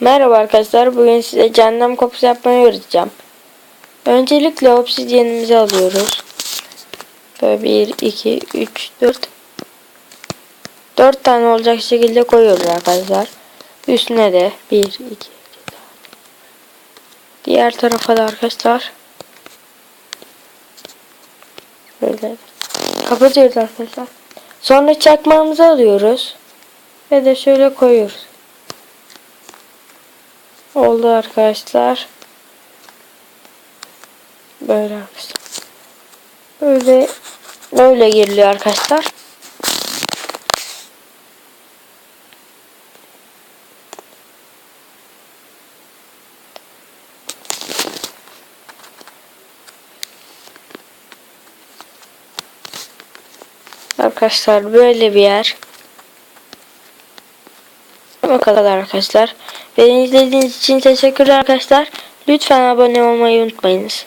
Merhaba arkadaşlar. Bugün size cehennem kapısı yapmayı öğreteceğim. Öncelikle obsidyenimizi alıyoruz. Böyle 1, 2, 3, 4. 4 tane olacak şekilde koyuyoruz arkadaşlar. Üstüne de 1, 2, 3, 4. Diğer tarafa da arkadaşlar. Böyle kapatıyoruz arkadaşlar. Sonra çakmağımızı alıyoruz. Ve de şöyle koyuyoruz. Oldu arkadaşlar. Böyle arkadaşlar. Böyle böyle giriliyor arkadaşlar. Arkadaşlar böyle bir yer. O kadar arkadaşlar. Beni izlediğiniz için teşekkürler arkadaşlar. Lütfen abone olmayı unutmayınız.